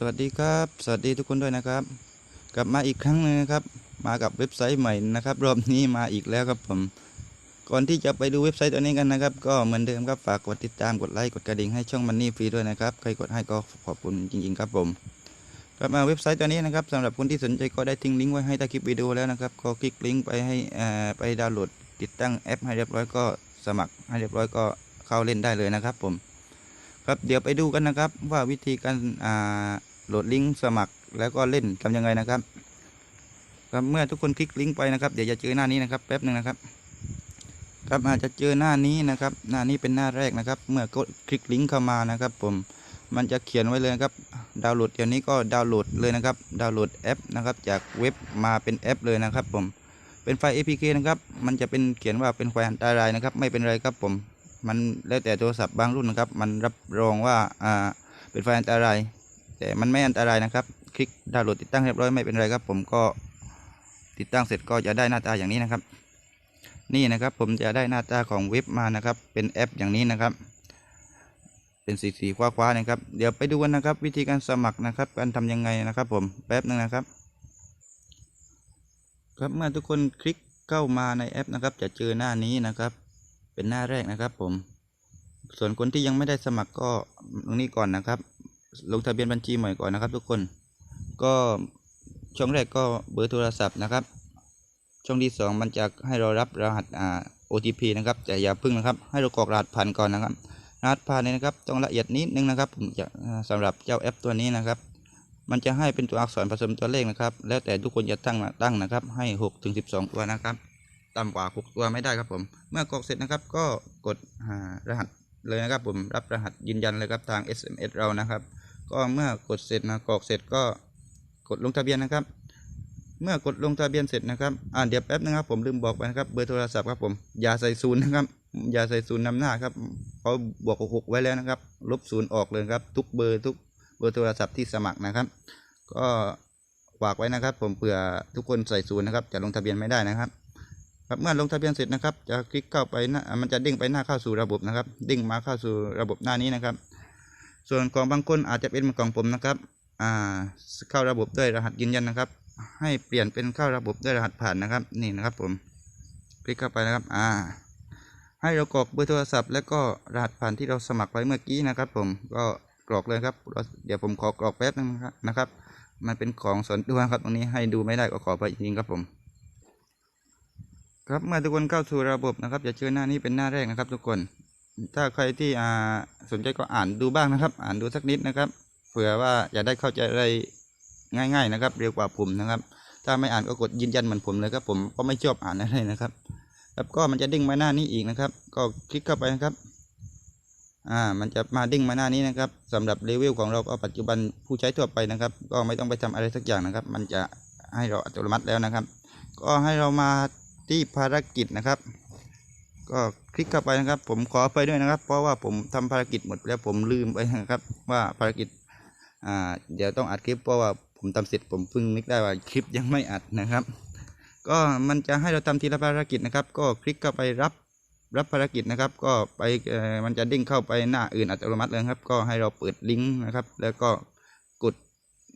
สวัสดีครับ สวัสดีทุกคนด้วยนะครับ กลับมาอีกครั้งหนึงนะครับ มากับเว็บไซต์ใหม่นะครับ รอบนี้มาอีกแล้วครับผม ก่อนที่จะไปดูเว็บไซต์ตัวนี้กันนะครับ ก็เหมือนเดิมครับฝากกดติดตามกดไลค์กดกระดิ่งให้ช่องมันนี่ฟรีด้วยนะครับ ใครกดให้ก็ขอบคุณจริงๆครับผม กลับมาเว็บไซต์ตัวนี้นะครับสำหรับคนที่สนใจก็ได้ทิ้งลิงก์ไว้ให้ใต้คลิปวิดีโอแล้วนะครับ ก็คลิกลิงก์ไปให้ไปดาวน์โหลดติดตั้งแอปให้เรียบร้อยก็สมัครให้เรียบร้อยก็เข้าเล่นได้เลยนะครับผมครับเดี๋ยวไปดูกันนะครับว่าวิธีการอ่า โหลดลิงก์สมัครแล้วก็เล่นทำยังไงนะครับครับเมื่อทุกคนคลิกลิงก์ไปนะครับ เดี๋ยวจะเจอหน้านี้นะครับแป๊บหนึ่งนะครับ ครับอาจจะเจอหน้านี้นะครับ หน้านี้เป็นหน้าแรกนะครับ เมื่อกดคลิกลิงก์เข้ามานะครับ ผมมันจะเขียนไว้เลยนะครับ ดาวน์โหลดเดี๋ยวนี้ก็ดาวน์โหลดเลยนะครับ ดาวน์โหลดแอปนะครับ จากเว็บมาเป็นแอปเลยนะครับ ผม เป็นไฟล์ APK นะครับ มันจะเป็นเขียนว่าเป็นไฟล์อันตรายนะครับ ไม่เป็นไรครับผม มันแล้วแต่โทรศัพท์บางรุ่นนะครับ มันรับรองว่า อ่า เป็นไฟล์อันตราย แต่มันไม่อันตรายนะครับ คลิกดาวน์โหลดติดตั้งเรียบร้อยไม่เป็นไรครับ ผมก็ติดตั้งเสร็จก็จะได้หน้าตาอย่างนี้นะครับ นี่นะครับผมจะได้หน้าตาของเว็บมานะครับ เป็นแอปอย่างนี้นะครับ เป็นสีสีคว้าๆนะครับ เดี๋ยวไปดูกันนะครับ วิธีการสมัครนะครับ การทำยังไงนะครับ ผมแป๊บนึงนะครับ ครับเมื่อทุกคนคลิกเข้ามาในแอปนะครับ จะเจอหน้านี้นะครับ เป็นหน้าแรกนะครับ ผมส่วนคนที่ยังไม่ได้สมัครก็ตรงนี้ก่อนนะครับ ลงทะเบียนบัญชีใหม่ก่อนนะครับ ทุกคนก็ช่องแรกก็เบอร์โทรศัพท์นะครับ ช่องที่สองมันจะให้เรารับรหัสอ่า OTP นะครับแต่อย่าพึ่งนะครับ ให้เรากรอกรหัสผ่านก่อนนะครับรหัสผ่านนี้นะครับต้องละเอียดนิดนึงนะครับผมจะอ่าสำหรับเจ้าแอปตัวนี้นะครับ มันจะให้เป็นตัวอักษรผสมตัวเลขนะครับ แล้วแต่ทุกคนจะตั้งตั้งนะครับ ให้6ถึง12 ตัวนะครับต่ำกว่า 6 ตัวไม่ได้ครับผม เมื่อกรอกเสร็จนะครับ ก็กดรหัสเลยนะครับผมรับรหัสยืนยันเลยครับทาง SMS เรานะครับ ก็เมื่อกดเสร็จนะกรอกเสร็จก็กดลงทะเบียนนะครับ เมื่อกดลงทะเบียนเสร็จนะครับอ่าเดี๋ยวแป๊บนึงครับ ผมลืมบอกไปนะครับเบอร์โทรศัพท์ครับผมอย่าใส่ศูนย์นะครับอย่าใส่ศูนย์นำหน้าครับเขาบวกหกไว้แล้วนะครับ ลบศูนย์ออกเลยครับ ทุกเบอร์ทุกเบอร์โทรศัพท์ที่สมัครนะครับ ก็ฝากไว้นะครับ ผมเผื่อทุกคนใส่ศูนย์นะครับ จะลงทะเบียนไม่ได้นะครับครับเมื่อลงทะเบียนเสร็จนะครับ จะคลิกเข้าไปหน้ามันจะเด้งไปหน้าเข้าสู่ระบบนะครับเด้งมาเข้าสู่ระบบหน้านี้นะครับ ส่วนของบางคนอาจจะเป็นเหมือนของผมนะครับอ่าเข้าระบบด้วยรหัสยืนยันนะครับ ให้เปลี่ยนเป็นเข้าระบบด้วยรหัสผ่านนะครับ นี่นะครับผม คลิกเข้าไปนะครับอ่าให้เรากรอกเบอร์โทรศัพท์ แล้วก็รหัสผ่านที่เราสมัครไว้เมื่อกี้นะครับ ผมก็กรอกเลยครับ เดี๋ยวผมขอกรอกแป๊บนึงนะครับ มันเป็นของส่วนตัวครับตรงนี้ให้ดูไม่ได้ก็ขอไปจริงครับผมครับเมื่อทุกคนเข้าสู่ระบบนะครับจะเจอหน้านี้เป็นหน้าแรกนะครับ ทุกคน ถ้าใครที่อ่าสนใจก็อ่านดูบ้างนะครับ อ่านดูสักนิดนะครับ เผื่อว่าจะได้เข้าใจอะไรง่าย ๆ นะครับ เร็วกว่าผมนะครับ ถ้าไม่อ่านก็กดยืนยันเหมือนผมเลยครับ ผมก็ไม่ชอบอ่านอะไรนะครับ แล้วก็มันจะเด้งมาหน้านี้อีกนะครับ ก็คลิกเข้าไปนะครับ อ่า มันจะมาเด้งมาหน้านี้นะครับสำหรับเลเวลของเราก็ปัจจุบันผู้ใช้ทั่วไปนะครับ ก็ไม่ต้องไปทำอะไรสักอย่างนะครับ มันจะให้เราอัตโนมัติแล้วนะครับ ก็ให้เรามาที่ภารกิจนะครับ ก็คลิกเข้าไปนะครับ ผมขอไปด้วยนะครับ เพราะว่าผมทำภารกิจหมดแล้วผมลืมไปนะครับ ว่าภารกิจอ่าเดี๋ยวต้องอัดคลิปเพราะว่าผมทำเสร็จผมเพิ่งนึกได้ว่าคลิปยังไม่อัดนะครับ ก็มันจะให้เราทำทีละภารกิจนะครับ ก็คลิกเข้าไปรับรับภารกิจนะครับ ก็ไปมันจะเด้งเข้าไปหน้าอื่นอัตโนมัติเลยครับ ก็ให้เราเปิดลิงก์นะครับ แล้วก็กด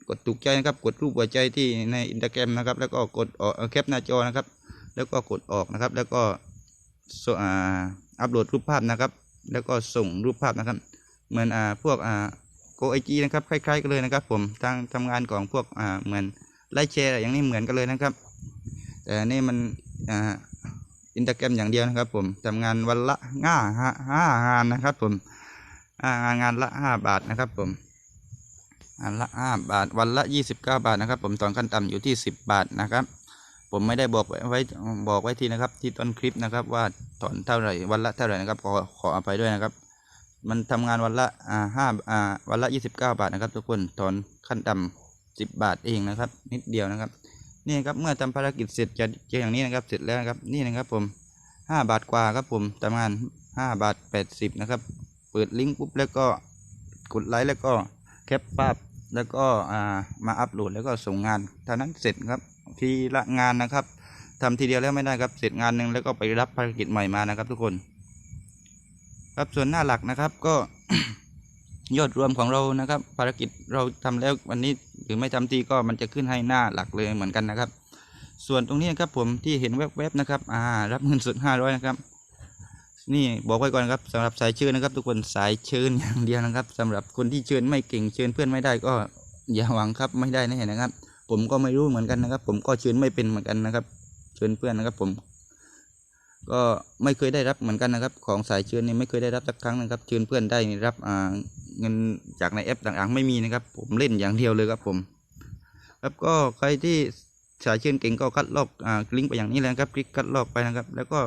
กดถูกใจนะครับ กดรูปหัวใจที่ในอินสตาแกรมนะครับ แล้วก็กดออกแคปหน้าจอนะครับ แล้วก็กดออกนะครับ แล้วก็ อัปโหลดรูปภาพนะครับ แล้วก็ส่งรูปภาพนะครับ เหมือนอ่าพวกอ่าโกไอจีนะครับคล้ายๆกันเลยนะครับ ผมทางทำงานของพวกอ่าเหมือนไลค์แชร์อะไรอย่างนี้เหมือนกันเลยนะครับ แต่นี่มันอ่าอินสตาแกรมอย่างเดียวนะครับ ผมทำงานวันละห้าห้าห้างานนะครับ ผมอ่างานละห้าบาทนะครับ ผมงานละห้าบาทวันละยี่สิบเก้าบาทนะครับ ผมตอนขั้นต่ำอยู่ที่สิบบาทนะครับ ผมไม่ได้บอกไว้บอกไว้ทีนะครับ ที่ต้นคลิปนะครับว่าถอนเท่าไหร่วันละเท่าไหร่นะครับขอขออภัยด้วยนะครับ มันทำงานวันละอ่าห้าอ่าวันละยี่สิบเก้าบาทนะครับ ทุกคนถอนขั้นต่ำสิบบาทเองนะครับ นิดเดียวนะครับ นี่ครับเมื่อทำภารกิจเสร็จจะจออย่างนี้นะครับเสร็จแล้วนะครับนี่นะครับผมห้าบาทกว่าครับผมทำงานห้าบาทแปดสิบนะครับ เปิดลิงก์ปุ๊บแล้วก็กดไลค์แล้วก็แคปภาพแล้วก็อ่ามาอัปโหลดแล้วก็ส่งงานเท่านั้นเสร็จครับ ทีละงานนะครับทำทีเดียวแล้วไม่ได้ครับเสร็จงานหนึ่งแล้วก็ไปรับภารกิจใหม่มานะครับ ทุกคน ครับส่วนหน้าหลักนะครับก็ยอดรวมของเรานะครับ ภารกิจเราทำแล้ววันนี้หรือไม่ทำทีก็มันจะขึ้นให้หน้าหลักเลยเหมือนกันนะครับ ส่วนตรงนี้ครับผมที่เห็นแวบๆนะครับ อ่า รับเงินสดห้าร้อยนะครับ นี่บอกไว้ก่อนครับสำหรับสายเชิญนะครับ ทุกคนสายเชิญอย่างเดียวนะครับสำหรับคนที่เชิญไม่เก่งเชิญเพื่อนไม่ได้ก็อย่าหวังครับไม่ได้แน่นะครับ ผมก็ไม่รู้เหมือนกันนะครับ ผมก็เชิญไม่เป็นเหมือนกันนะครับ เชิญเพื่อนนะครับ ผม ก็ไม่เคยได้รับเหมือนกันนะครับ ของสายเชิญนี่ไม่เคยได้รับสักครั้งนะครับ เชิญเพื่อนได้รับเงินจากในแอปต่างๆ ไม่มีนะครับ ผมเล่นอย่างเดียวเลยครับ ผม ครับก็ใครที่สายเชิญเก่งก็คัดลอกอลิงก์ไปอย่างนี้เลยนะครับ คลิกคัดลอกไปนะครับ แล้วก็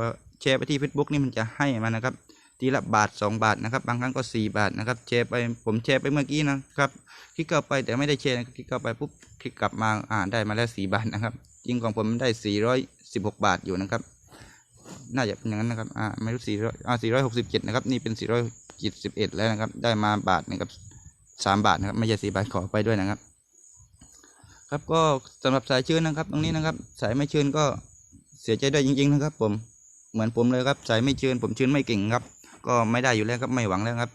แชร์ไปที่ Facebook นี่มันจะให้มานะครับ ทีละบาท 2 บาทนะครับ บางครั้งก็ 4 บาทนะครับแชร์ไปผมแชร์ไปเมื่อกี้นะครับ คลิกเข้าไปแต่ไม่ได้แชร์นะคลิกเข้าไปปุ๊บคลิกกลับมาอ่าได้มาแล้ว 4 บาทนะครับจริงของผมได้ 416 บาทอยู่นะครับ น่าจะเป็นอย่างนั้นนะครับอ่าไม่รู้400อ่า467นะครับนี่เป็น471แล้วนะครับ ได้มาบาทนึงกับ3บาทนะครับไม่ใช่4บาทขอไปด้วยนะครับ ครับก็สำหรับสายเชิญนะครับ ตรงนี้นะครับ สายไม่เชิญก็เสียใจด้วยจริง ๆ นะครับ ผมเหมือนผมเลยครับ สายไม่เชิญผมเชิญไม่เก่งครับ ก็ไม่ได้อยู่แล้วครับไม่หวังแล้วครับ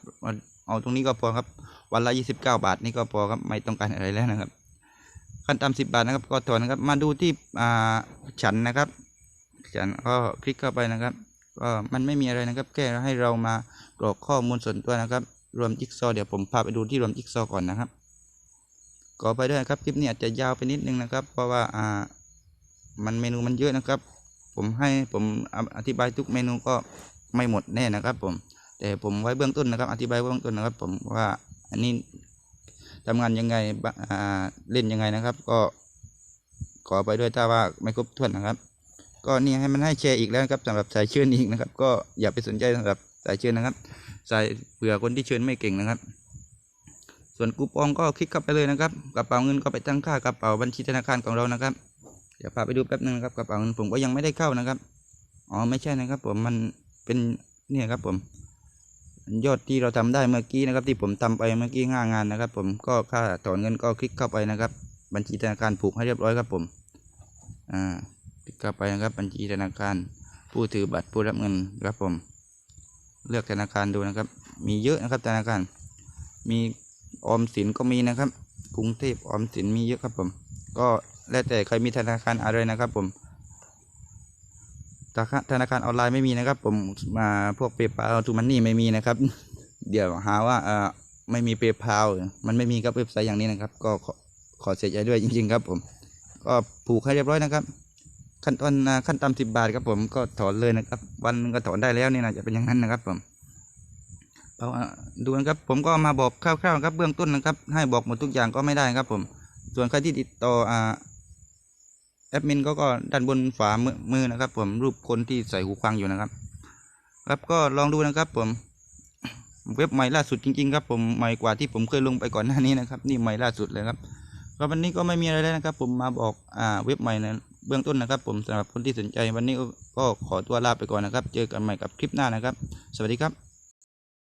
เอาตรงนี้ก็พอครับ วันละ29 บาทนี่ก็พอครับไม่ต้องการอะไรแล้วนะครับ ขั้นต่ำ10บบาทนะครับก็ถอนนะครับมาดูที่อ่าฉันนะครับ ฉันก็คลิกเข้าไปนะครับก็มันไม่มีอะไรนะครับ แค่ให้เรามากรอกข้อมูลส่วนตัวนะครับ รวมจิ๊กซอเดี๋ยวผมพาไปดูที่รวมจิ๊กซอก่อนนะครับขอไปด้วยนะครับคลิปนี้อาจจะยาวไปนิดนึงนะครับ เพราะว่าอ่ามันเมนูมันเยอะนะครับ ผมให้ผมอธิบายทุกเมนูก็ ไม่หมดแน่นะครับ ผม แต่ผมไว้เบื้องต้นนะครับ อธิบายเบื้องต้นนะครับ ผมว่าอันนี้ทำงานยังไงเล่นยังไงนะครับ ก็ขอไปด้วยถ้าว่าไม่ครบถ้วนนะครับ ก็นี่ให้มันให้แชร์อีกแล้วนะครับสำหรับสายเชิญอีกนะครับ ก็อย่าไปสนใจสำหรับสายเชิญนะครับ สายเผื่อคนที่เชิญไม่เก่งนะครับ ส่วนคูปองก็คลิกเข้าไปเลยนะครับกระเป๋าเงินก็ไปตั้งค่ากระเป๋าบัญชีธนาคารของเรานะครับ เดี๋ยวพาไปดูแป๊บนึงนะครับกระเป๋าเงินผมก็ยังไม่ได้เข้านะครับอ๋อไม่ใช่นะครับ ผมมัน เป็นเนี่ยครับผมยอดที่เราทำได้เมื่อกี้นะครับ ที่ผมทำไปเมื่อกี้ห้างานนะครับ ผมก็ค่าถอนเงินก็คลิกเข้าไปนะครับ บัญชีธนาคารผูกให้เรียบร้อยครับผมอ่าคลิกเข้าไปนะครับ บัญชีธนาคาร ผู้ถือบัตรผู้รับเงินครับผม เลือกธนาคารดูนะครับ มีเยอะนะครับธนาคาร มีออมสินก็มีนะครับกรุงเทพออมสินมีเยอะครับผม ก็แล้วแต่ใครมีธนาคารอะไรนะครับผม ธนาคารออนไลน์ไม่มีนะครับ ผมมาพวกเปย์พาทูมันนี่ไม่มีนะครับ เดี๋ยวหาว่าเออไม่มีเปย์พามันไม่มีครับเว็บไซต์อย่างนี้นะครับ ก็ขอขอเสียใจด้วยจริง ๆ ครับ ผม ก็ผูกให้เรียบร้อยนะครับ ขั้นตอนขั้นต่ำสิบบาทครับผมก็ถอนเลยนะครับ วันก็ถอนได้แล้วนี่นะจะเป็นอย่างนั้นนะครับผมเอาดูนะครับผมก็มาบอกคร่าวๆครับเบื้องต้นนะครับ ให้บอกหมดทุกอย่างก็ไม่ได้ครับผม ส่วนใครที่ติดต่ออ่า แอดมินก็ก็ด้านบนฝามือมือนะครับ ผมรูปคนที่ใส่หูฟังอยู่นะครับ ครับก็ลองดูนะครับ ผมเว็บใหม่ล่าสุดจริงๆครับผมใหม่กว่าที่ผมเคยลงไปก่อนหน้านี้นะครับ นี่ใหม่ล่าสุดเลยครับก็วันนี้ก็ไม่มีอะไรแล้วนะครับ ผมมาบอกอ่าเว็บใหม่นะเบื้องต้นนะครับ ผมสำหรับคนที่สนใจวันนี้ก็ขอตัวลาไปก่อนนะครับ เจอกันใหม่กับคลิปหน้านะครับ สวัสดีครับ